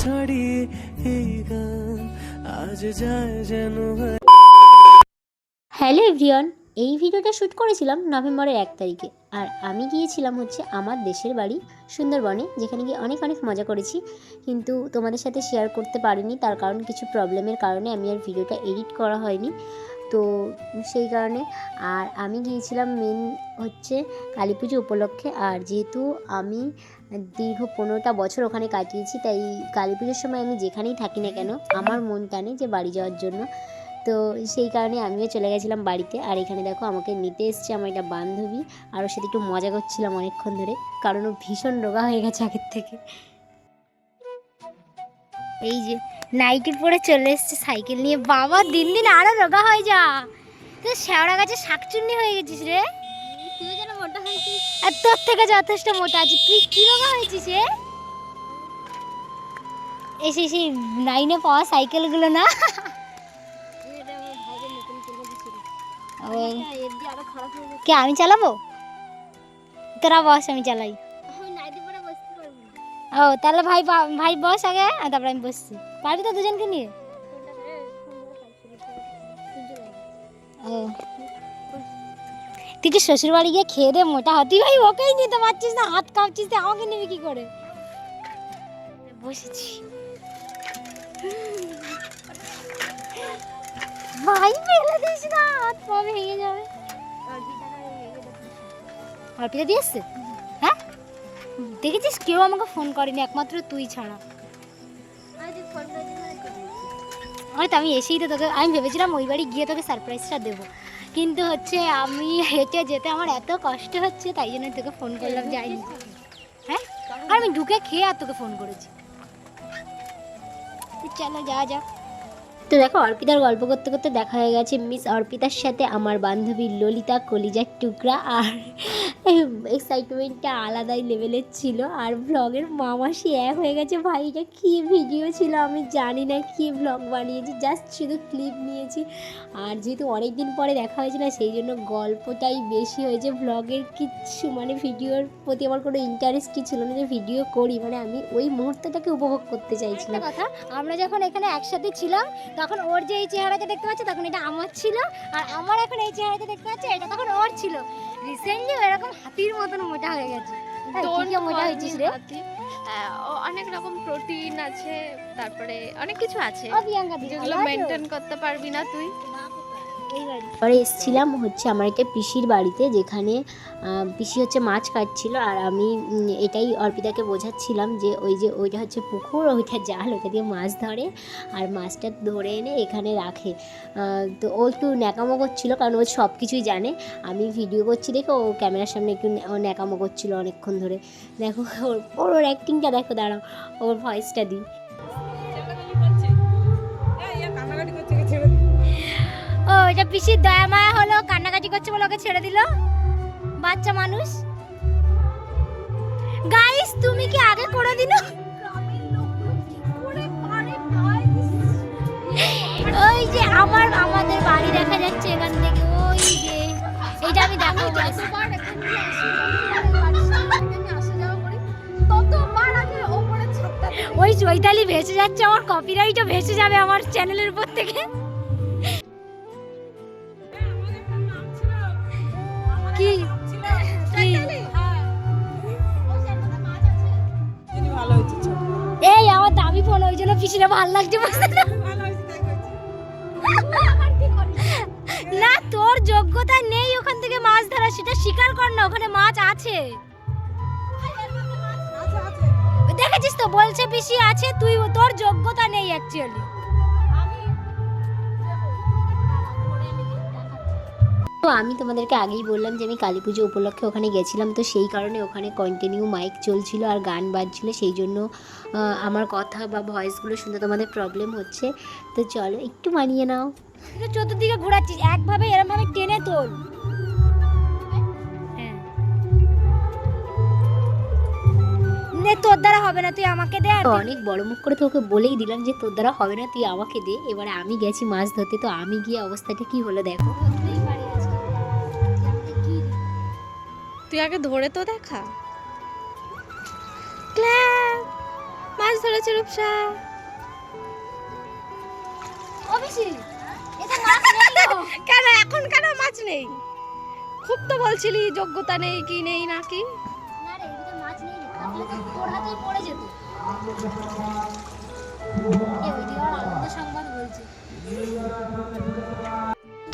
ছড়িয়ে এই গান, আজ যায় যেন হ্যালো এভরিওয়ান, এই ভিডিওটা শ্যুট করেছিলাম নভেম্বরের এক তারিখে। আর আমি গিয়েছিলাম হচ্ছে আমার দেশের বাড়ি সুন্দরবনে, যেখানে গিয়ে অনেক অনেক মজা করেছি। কিন্তু তোমাদের সাথে শেয়ার করতে পারিনি, তার কারণ কিছু প্রবলেমের কারণে আমি আর ভিডিওটা এডিট করা হয়নি। তো সেই কারণে আর আমি গিয়েছিলাম মেন হচ্ছে কালী পুজো উপলক্ষে। আর যেহেতু আমি দীর্ঘ পনেরোটা বছর ওখানে কাটিয়েছি, তাই কালী পুজোর সময় আমি যেখানেই থাকি না কেন, আমার মন টানে যে বাড়ি যাওয়ার জন্য। তো সেই কারণে আমিও চলে গেছিলাম বাড়িতে, আর এখানে দেখো আমাকে নিতে এসছে আমার একটা বান্ধবী, আর ওর সাথে একটু মজা করছিলাম অনেকক্ষণ ধরে, কারণ ও ভীষণ রোগা হয়ে গেছে আগের থেকে। এই যে নাইটি পরে চলে এসছে সাইকেল নিয়ে, বাবা দিন দিন আরও রোগা হয়ে যা। তুই শ্যাওড়া গাছে শাকচুন্নি হয়ে গেছিস রে। মোটা হয়েছিস আর তোর থেকে যথেষ্ট মোটা আছিস তুই কি রোগা হয়েছিস রে এসে সেই নাইনে পাওয়া সাইকেলগুলো না? ও, কে আমি চালাবো? তোরা বস আমি চালাই। ও তাহলে ভাই ভাই বস আগে আর তারপরে আমি বসছি। পারবি তো দুজনকে নিয়ে? ও। তুই কি শ্বশুর বাড়ি গিয়ে খেয়ে দে মোটা হতি ভাই ওকেই নিতে পারছিস না হাত কাঁপছিস তুই আমাকে নিবি কি করে বসেছি ভাই ফেলে দিস না হাত পা ভেঙে যাবে অর্পিতা দিয়ে এসছে হ্যাঁ দেখেছিস কেউ আমাকে ফোন করেনি একমাত্র তুই ছাড়া হয়তো আমি এসেই তো তোকে আমি ভেবেছিলাম ওই বাড়ি গিয়ে তোকে সারপ্রাইজটা দেবো কিন্তু হচ্ছে আমি হেঁটে যেতে আমার এত কষ্ট হচ্ছে, তাই জন্য তোকে ফোন করলাম, যাইনি। হ্যাঁ? আর আমি ঢুকে খেয়ে আর তোকে ফোন করেছি। চলো যা যা তো দেখো, অর্পিতার গল্প করতে করতে দেখা হয়ে গেছে মিস অর্পিতার সাথে আমার বান্ধবী ললিতা কলিজার টুকরা আর এক্সাইটমেন্টটা আলাদাই লেভেলের ছিল। আর ব্লগের মামাসি এক হয়ে গেছে, ভাই, এটা কী ভিডিও ছিল? আমি জানি না কী ব্লগ বানিয়েছি জাস্ট শুধু ক্লিপ নিয়েছি। আর যেহেতু অনেক দিন পরে দেখা হয়েছে না সেই জন্য গল্পটাই বেশি হয়েছে। ব্লগের কিচ্ছু মানে ভিডিওর প্রতি আমার কোনো ইন্টারেস্টই ছিল না যে ভিডিও করি। মানে আমি ওই মুহূর্তটাকে উপভোগ করতে চাইছিলাম। কথা, আমরা যখন এখানে একসাথে ছিলাম তখন ওর যে এই চেহারাটা দেখতে পাচ্ছে তখন এটা আমার ছিল আর আমার এখন এই চেহারাটা দেখতে পাচ্ছে এটা তখন ওর ছিল। রিসেন্টলি এরকম হাতির মতন মোটা হয়ে গেছে। মোটা হয়েছিস রে? অনেক রকম প্রোটিন আছে তারপরে অনেক কিছু আছে। যেগুলো মেনটেন করতে পারবি না তুই। পরে এসেছিলাম হচ্ছে আমার একটা পিসির বাড়িতে, যেখানে পিসি হচ্ছে মাছ কাটছিল, আর আমি এটাই অর্পিতাকে বোঝাচ্ছিলাম যে ওই যে ওইটা হচ্ছে পুকুর, ওইটা জাল ওটা দিয়ে মাছ ধরে, আর মাছটা ধরে এনে এখানে রাখে। তো ও একটু ন্যাকামো করছিল, কারণ ও সব কিছুই জানে। আমি ভিডিও করছি দেখো ও ক্যামেরার সামনে একটু ও ন্যাকামো করছিল অনেকক্ষণ ধরে। দেখো, ওর ওর অ্যাক্টিংটা দেখো, দাঁড়াও, ওর ভয়েসটা দিই। পিসির দয়া মায়া হলো কান্নাকাটি করছে বলে ওকে ছেড়ে দিল? বাচ্চা মানুষ। গাইস তুমি কি আগে করে দিল? ওই যে আমার আমাদের বাড়ি দেখা যাচ্ছে এখান থেকে। ওই যে এটা আমি দেখাবো ওই চৈতালি ভেসে যাচ্ছে আমার কপিরাইটও ভেসে যাবে আমার চ্যানেলের উপর থেকে। কি? কি? এই আমার দামি ফোন ওই জন্য পিছনে ভালো লাগছে না। তোর যোগ্যতা নেই ওখান থেকে মাছ ধরা সেটা স্বীকার কর না ওখানে মাছ আছে। দেখেছিস তো বলছে পিসি আছে তুই তোর যোগ্যতা নেই অ্যাকচুয়ালি আমি তোমাদেরকে আগেই বললাম যে আমি কালী পুজো উপলক্ষে ওখানে গেছিলাম তো সেই কারণে ওখানে কন্টিনিউ মাইক চলছিল আর গান বাজছিল সেই জন্য আমার কথা বা ভয়েসগুলো শুনতে তোমাদের প্রবলেম হচ্ছে। তো চলো একটু মানিয়ে নাও। চতুর্দিকে ঘোরাচ্ছিস একভাবে এরমভাবে টেনে তোল। হ্যাঁ। তোর দ্বারা হবে না তুই আমাকে দে অনেক বড় মুখ করে তোকে বলেই দিলাম যে তোর দ্বারা হবে না তুই আমাকে দে। এবারে আমি গেছি মাছ ধরতে তো আমি গিয়ে অবস্থাটা কি হলো দেখো। তুই আগে ধরে তো দেখা। মাছ ধরেছে রূপসা। কেন এখন কেন মাছ নেই? খুব তো বলছিলি যোগ্যতা নেই কি নেই নাকি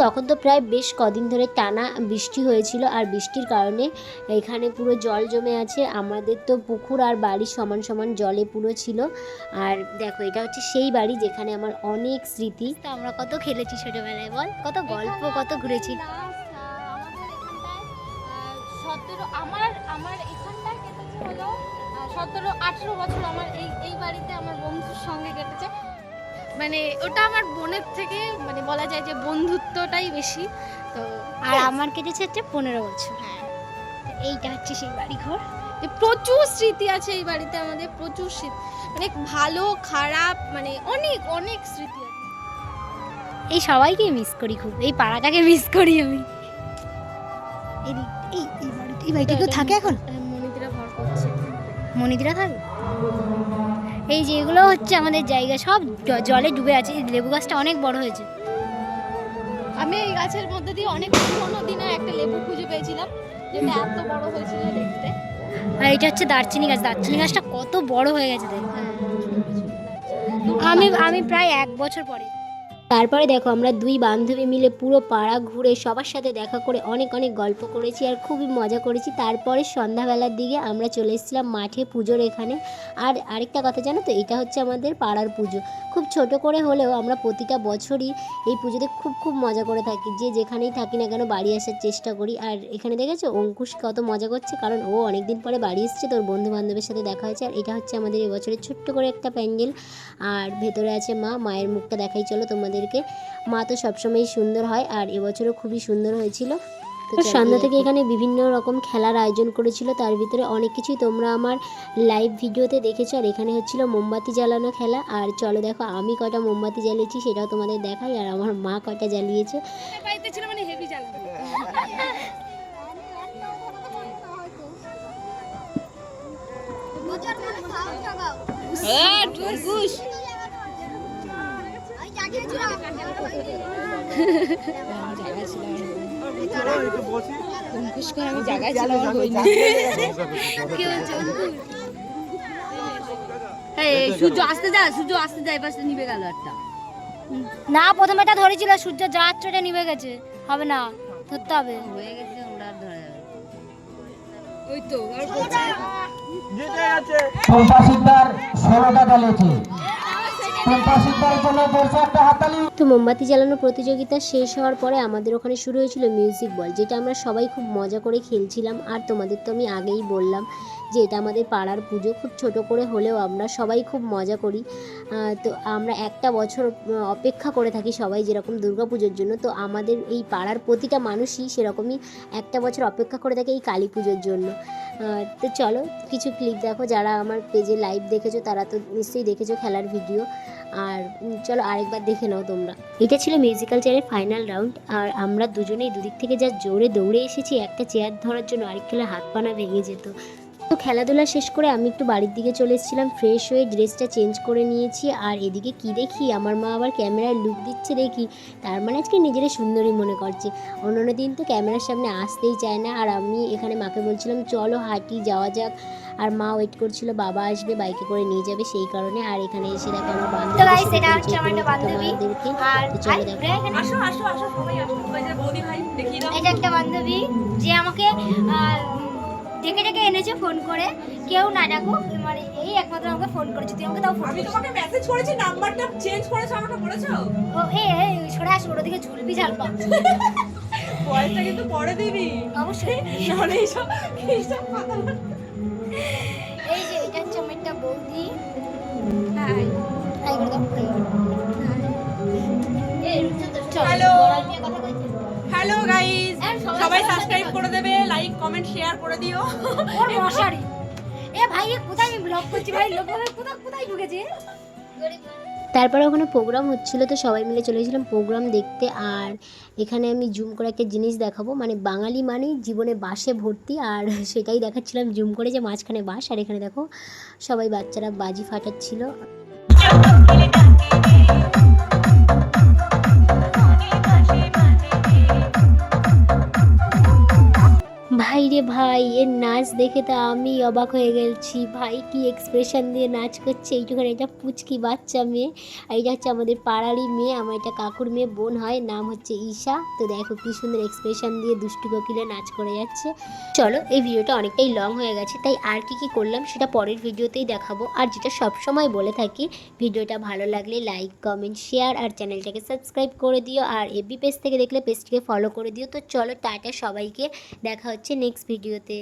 তখন তো প্রায় বেশ কদিন ধরে টানা বৃষ্টি হয়েছিল আর বৃষ্টির কারণে এখানে পুরো জল জমে আছে। আমাদের তো পুকুর আর বাড়ি সমান সমান জলে পুরো ছিল। আর দেখো এটা হচ্ছে সেই বাড়ি যেখানে আমার অনেক স্মৃতি। তো আমরা কত খেলেছি ছোটবেলায় বল? কত গল্প কত ঘুরেছি। সতেরো আমার আমার এখানটায় কেটেছে হলো সতেরো আঠেরো বছর আমার এই এই বাড়িতে আমার বন্ধুর সঙ্গে কেটেছে। মানে ওটা আমার বোনের থেকে মানে বলা যায় যে বন্ধুত্বটাই বেশি। তো আর আমার কেটেছে হচ্ছে পনেরো বছর। হ্যাঁ। এইটা হচ্ছে সেই বাড়ি ঘর যে প্রচুর স্মৃতি আছে এই বাড়িতে আমাদের প্রচুর স্মৃতি। মানে ভালো খারাপ মানে অনেক অনেক স্মৃতি আছে। এই সবাইকে মিস করি খুব। এই পাড়াটাকে মিস করি আমি। এই এই এই বাড়িটা এই বাড়িটা কেউ থাকে এখন? মনিদিরা ভর করছে। মনিদিরা থাকে এই যেগুলো হচ্ছে আমাদের জায়গা সব জলে ডুবে আছে। লেবু গাছটা অনেক বড় হয়েছে। আমি এই গাছের মধ্যে দিয়ে অনেক পুরোনো দিনের একটা লেবু খুঁজে পেয়েছিলাম যেটা এত বড় হয়েছিল দেখতে। আর এটা হচ্ছে দারচিনি গাছ। দারচিনি গাছটা কত বড় হয়ে গেছে দেখ। আমি আমি প্রায় এক বছর পরে। তারপরে দেখো আমরা দুই বান্ধবী মিলে পুরো পাড়া ঘুরে সবার সাথে দেখা করে অনেক অনেক গল্প করেছি আর খুবই মজা করেছি। তারপরে সন্ধ্যাবেলার দিকে আমরা চলে এসেছিলাম মাঠে পুজোর এখানে। আর আরেকটা কথা জানো তো, এটা হচ্ছে আমাদের পাড়ার পুজো। খুব ছোট করে হলেও আমরা প্রতিটা বছরই এই পুজোতে খুব খুব মজা করে থাকি। যে যেখানেই থাকি না কেন বাড়ি আসার চেষ্টা করি। আর এখানে দেখেছ, অঙ্কুশ কত মজা করছে, কারণ ও অনেকদিন পরে বাড়ি এসছে, তোর বন্ধু বান্ধবের সাথে দেখা হয়েছে। আর এটা হচ্ছে আমাদের এবছরের ছোট্ট করে একটা প্যান্ডেল। আর ভেতরে আছে মা, মায়ের মুখটা দেখাই। চলো তোমাদেরকে মা তো সবসময়ই সুন্দর হয় আর এবছরও খুবই সুন্দর হয়েছিল। তো সন্ধ্যা থেকে এখানে বিভিন্ন রকম খেলার আয়োজন করেছিল তার ভিতরে অনেক কিছুই তোমরা আমার লাইভ ভিডিওতে দেখেছ। আর এখানে হচ্ছিল মোমবাতি জ্বালানো খেলা। আর চলো দেখো আমি কটা মোমবাতি জ্বালিয়েছি সেটাও তোমাদের দেখাই। আর আমার মা কটা জ্বালিয়েছে। সূর্য আসতে যা সূর্য আসতে যায় পাশে নিবে গেল একটা। না প্রথমে এটা ধরেছিল সূর্য যাত্রাটা নিভে গেছে। হবে না ধরতে হবে। হয়ে গেছে সিকদার ষোলোটা জ্বালিয়েছে তো মোমবাতি জ্বালানো প্রতিযোগিতা শেষ হওয়ার পরে আমাদের ওখানে শুরু হয়েছিল মিউজিক বল, যেটা আমরা সবাই খুব মজা করে খেলছিলাম। আর তোমাদের তো আমি আগেই বললাম যে এটা আমাদের পাড়ার পুজো, খুব ছোট করে হলেও আমরা সবাই খুব মজা করি। তো আমরা একটা বছর অপেক্ষা করে থাকি সবাই যেরকম দুর্গা পুজোর জন্য। তো আমাদের এই পাড়ার প্রতিটা মানুষই সেরকমই একটা বছর অপেক্ষা করে থাকে এই কালী পুজোর জন্য। তো চলো কিছু ক্লিপ দেখো, যারা আমার পেজে লাইভ দেখেছ তারা তো নিশ্চয়ই দেখেছ খেলার ভিডিও আর চলো আরেকবার দেখে নাও তোমরা। এটা ছিল মিউজিক্যাল চেয়ারের ফাইনাল রাউন্ড আর আমরা দুজনেই দুদিক থেকে যা জোরে দৌড়ে এসেছি, একটা চেয়ার ধরার জন্য আরেক খেলা হাত পানা ভেঙে যেত। তো খেলাধুলা শেষ করে আমি একটু বাড়ির দিকে চলে এসেছিলাম ফ্রেশ হয়ে ড্রেসটা চেঞ্জ করে নিয়েছি। আর এদিকে কি দেখি আমার মা আবার ক্যামেরায় লুক দিচ্ছে দেখি। তার মানে আজকে নিজেরা সুন্দরী মনে করছে। অন্যান্য দিন তো ক্যামেরার সামনে আসতেই চায় না। আর আমি এখানে মাকে বলছিলাম চলো হাঁটি যাওয়া যাক। আর মা ওয়েট করছিল বাবা আসবে বাইকে করে নিয়ে যাবে। সেই কারণে আর এখানে এসে দেখো আমার বান্ধবী তো guys, এটা হচ্ছে আমার একটা বান্ধবী। আর তো চলো দেখো আসো আসো আসো সবাই আসো। বৌদি ভাই দেখিয়ে দাও। এটা একটা বান্ধবী যে আমাকে ডেকে ডেকে এনেছে ফোন করে। কেউ না ডাকুক মানে এই একমাত্র আমাকে ফোন করেছে তুই আমাকে তাও ফোন আমি তোমাকে মেসেজ করেছি নাম্বারটা চেঞ্জ করেছ আমাকে বলেছ? ও এই এই সরে আসো ওর দিকে ঝুলবি ঝালপা বয়সটা কিন্তু পরে দিবি। অবশ্যই। নাহলে এইসব এইসব কথা এই যে এটা হচ্ছে আমার একটা বৌদি। হাই হাই নিয়ে কথা বলছি। হ্যালো গাইস হ্যাঁ, সবাই সাবস্ক্রাইব করে দেবে লাইক কমেন্ট শেয়ার করে দিও। ওর মশারি। এ ভাই এ কোথায় আমি ব্লগ করছি ভাই? লোক কোথায় কোথায় ঢুকেছে? তারপরে ওখানে প্রোগ্রাম হচ্ছিল তো সবাই মিলে চলে গেছিলাম প্রোগ্রাম দেখতে আর এখানে আমি জুম করে একটা জিনিস দেখাবো। মানে বাঙালি মানেই জীবনে বাসে ভর্তি আর সেটাই দেখাচ্ছিলাম জুম করে যে মাঝখানে বাস আর এখানে দেখো সবাই বাচ্চারা বাজি ফাটাচ্ছিল। রে ভাই এর নাচ দেখে তো আমি অবাক হয়ে গেছি। ভাই, কি এক্সপ্রেশন দিয়ে নাচ করছে? এইটুখানে এটা পুচকি বাচ্চা মেয়ে। আর এটা হচ্ছে আমাদের পাড়ারই মেয়ে, আমার এটা কাকুর মেয়ে বোন হয়, নাম হচ্ছে ঈশা। তো দেখো কি সুন্দর এক্সপ্রেশন দিয়ে দুষ্টু কোকিলে নাচ করে যাচ্ছে। চলো, এই ভিডিওটা অনেকটাই লং হয়ে গেছে, তাই আর কি কি করলাম সেটা পরের ভিডিওতেই দেখাবো। আর যেটা সবসময় বলে থাকি, ভিডিওটা ভালো লাগলে লাইক কমেন্ট শেয়ার আর চ্যানেলটাকে সাবস্ক্রাইব করে দিও। আর এবি পেজ থেকে দেখলে পেজটিকে ফলো করে দিও। তো চলো, টাটা সবাইকে, দেখা হচ্ছে নেক্সট ভিডিওতে